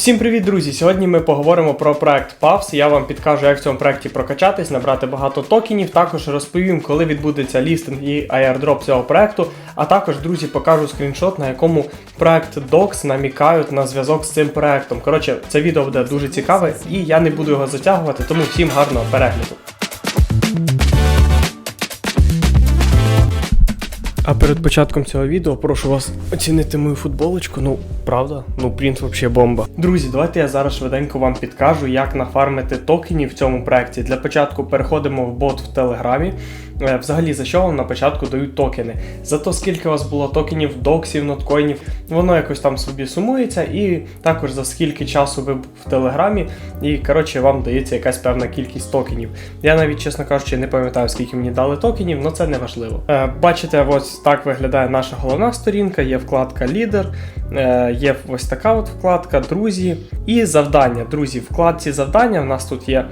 Всім привіт, друзі! Сьогодні ми поговоримо про проект PAVS. Я вам підкажу, як в цьому проекті прокачатись, набрати багато токенів. Також розповім, коли відбудеться лістинг і airdrop цього проекту. А також, друзі, покажу скріншот, на якому проект Docs намікають на зв'язок з цим проектом. Коротше, це відео буде дуже цікаве, і я не буду його затягувати, тому всім гарного перегляду. А перед початком цього відео прошу вас оцінити мою футболочку. Ну, правда? Ну, принт вообще бомба. Друзі, давайте я зараз швиденько вам підкажу, як нафармити токенів в цьому проекті. Для початку переходимо в бот в Телеграмі. Е, Взагалі, за що вам на початку дають токени? За то, скільки у вас було токенів, доксів, ноткоїнів, воно якось там собі сумується, і також за скільки часу ви в Телеграмі, і коротше вам дається якась певна кількість токенів. Я навіть, чесно кажучи, не пам'ятаю, скільки мені дали токенів, але це не важливо. Е, бачите, ось так виглядає наша головна сторінка, є вкладка Лідер, е, є ось така от вкладка Друзі і завдання. Друзі, вкладці завдання. У нас тут є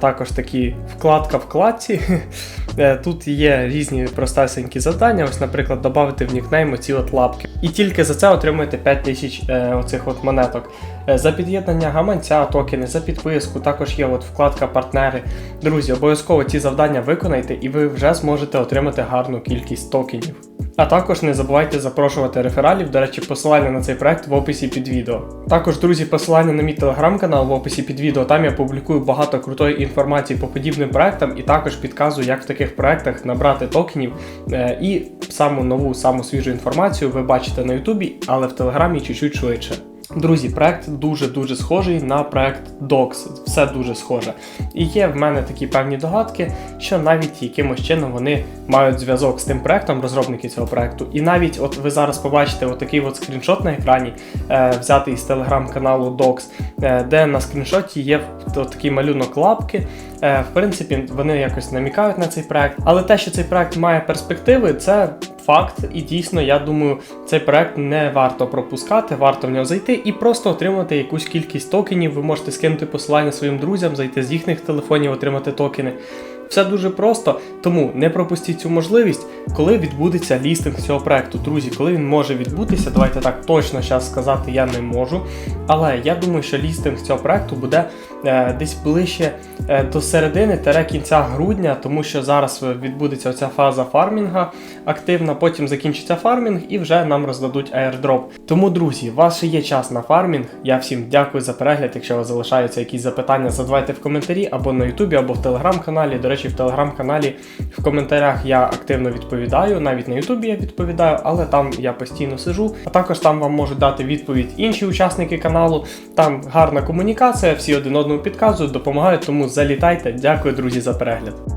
також такі вкладка вкладці. Е, Тут є різні простесенькі завдання. Ось, наприклад, додати в нікнейм оці от лапки. І тільки за це отримуєте 5000 е, оцих от монеток. Е, За під'єднання гаманця, токени, за підписку, також є от вкладка партнери. Друзі, обов'язково ці завдання виконайте, і ви вже зможете отримати гарну кількість токенів. А також не забувайте запрошувати рефералів. До речі, посилання на цей проект в описі під відео. Також, друзі, посилання на мій телеграм-канал в описі під відео. Там я публікую багато крутої інформації по подібним проектам і також підказую, як в таких проектах набрати токенів. Е, І саму нову, саму свіжу інформацію ви бачите на Ютубі, але в Телеграмі чуть-чуть швидше. Друзі, проект дуже-дуже схожий на проект Docs. Все дуже схоже. І є в мене такі певні догадки, що навіть якимось чином вони мають зв'язок з тим проектом, розробники цього проекту. І навіть от ви зараз побачите отакий от скріншот на екрані, е, взятий з телеграм-каналу Docs, е, де на скріншоті є такий малюнок лапки. Е, в принципі, вони якось намікають на цей проект. Але те, що цей проект має перспективи, це факт. І дійсно, я думаю, цей проект не варто пропускати, варто в нього зайти і просто отримати якусь кількість токенів. Ви можете скинути посилання своїм друзям, зайти з їхніх телефонів, отримати токени. Все дуже просто, тому не пропустіть цю можливість, коли відбудеться лістинг цього проекту. Друзі, коли він може відбутися, давайте так точно зараз сказати я не можу. Але я думаю, що лістинг цього проекту буде е, десь ближче е, до середини тере кінця грудня, тому що зараз відбудеться оця фаза фармінга активна, потім закінчиться фармінг і вже нам роздадуть airdrop. Тому, друзі, у вас ще є час на фармінг. Я всім дякую за перегляд. Якщо у вас залишаються якісь запитання, задавайте в коментарі або на Ютубі, або в телеграм-каналі. До речі, в телеграм-каналі в коментарях я активно відповідаю. Навіть на Ютубі я відповідаю, але там я постійно сижу. А також там вам можуть дати відповідь інші учасники каналу. Там гарна комунікація, всі один одному підказують, допомагають. Тому залітайте. Дякую, друзі, за перегляд.